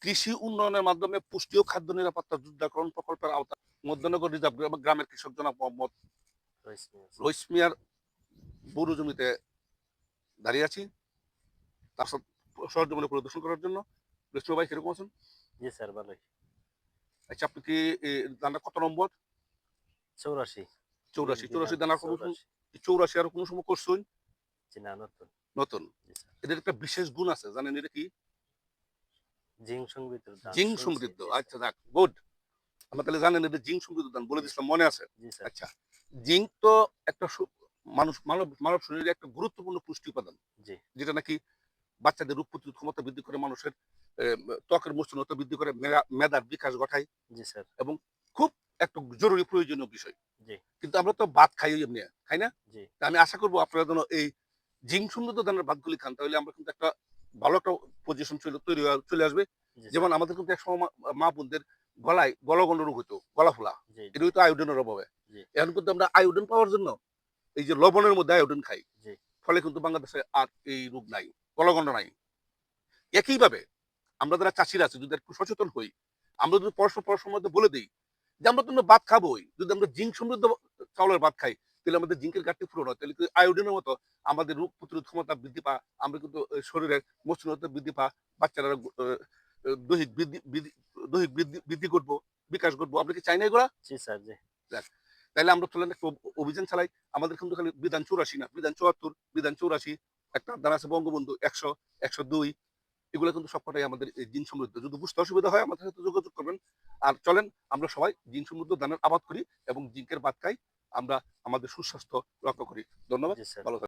কৃষি উন্নয়নের মাধ্যমে পুষ্টি ও খাদ্য নিরাপত্তা যুদ্ধাকরণ প্রকল্পের আওতা মধ্যনগর রিজার্ভ গ্রাম- গ্রামের কৃষক জনাব মোহাম্মদ রইস মিয়ার বড় জমিতে দাঁড়িয়ে আছি। তার সাথে সরজমিনে পরিদর্শন করার জন্য। রইস ভাই কীরকম আছেন? জি স্যার ভালোই। আচ্ছা আপনি কি দানা কত নম্বর? চৌরাশি। চৌরাশি। চৌরাশি দানা চৌরাশি। আর কোনো সময় করছুন? নতুন। নতুন। এদের একটা বিশেষ গুণ আছে জানেন এটা কি? জিং সমৃদ্ধ জিং সমৃদ্ধ আচ্ছা যাক গুড। আমরা তাহলে জানেন এটা জিং সমৃদ্ধ দান বলে মনে আছে? আচ্ছা জিঙ্ক তো একটা মানুষ মানব মানব শরীরে একটা গুরুত্বপূর্ণ পুষ্টি উপাদান যেটা নাকি বাচ্চাদের রোগ প্রতিরোধ ক্ষমতা বৃদ্ধি করে মানুষের ত্বকের মসৃণতা বৃদ্ধি করে মেধা- মেধার বিকাশ ঘটায় জি স্যার। খুব একটা জরুরি প্রয়োজনীয় বিষয়। জি। কিন্তু আমরা তো ভাত খাই এমনি খাই না? আমি আশা করব আপনারা যেন এই জিঙ্ক সমৃদ্ধ দানের ভাতগুলি খান তাহলে আমরা কিন্তু একটা ভালো একটা পজিশন তৈরি চলে আসবে। যেমন আমাদের কিন্তু এক সময় মা- মা বোনদের গলায় গলগণ্ড রোগ হতো গলা ফোলা। এটা হইতো আয়োডিনের অভাবে। এখন কিন্তু আমরা আয়োডিন পাওয়ার জন্য এই যে লবণের মধ্যে আয়োডিন খাই। ফলে কিন্তু বাংলাদেশে আর এই রোগ নাই গলগণ্ড নাই। একইভাবে আমরা যারা চাষিরা আছি যদি একটু সচেতন হই আমরা যদি পরস্পর পরস্পর মধ্যে বলে দিই যে আমরা তো ভাত খাবোই। যদি আমরা জিঙ্ক সমৃদ্ধ চাউলের ভাত খাই তাহলে আমাদের জিঙ্কের ঘাটতি পূরণ হয়। তাহলে কিন্তু আয়োডিনের মতো আমাদের রোগ প্রতিরোধ ক্ষমতা বৃদ্ধি পা আমরা কিন্তু শরীরের মসৃণতা বৃদ্ধি পা বাচ্চারা দৈহিক বৃদ্ধি দৈহিক বৃদ্ধি বৃদ্ধি করব বিকাশ করব আমরা কি চাই না এগুলা? জি স্যার জি। তাহলে আমরা চলেন একটা অভিযান চালাই। আমাদের কিন্তু খালি বিধান চৌরাশি না বিধান চুয়াত্তর বিধান চৌরাশি একটা দান আছে বঙ্গবন্ধু একশো একশো দুই এগুলো কিন্তু সবকটাই আমাদের জিন সমৃদ্ধ। যদি বুঝতে অসুবিধা হয় আমাদের সাথে যোগাযোগ করবেন। আর চলেন আমরা সবাই জিন সমৃদ্ধ দানের আবাদ করি এবং জিঙ্কের বাদ খাই। আমরা আমাদের সুস্বাস্থ্য রক্ষা করি। ধন্যবাদ। ভালো।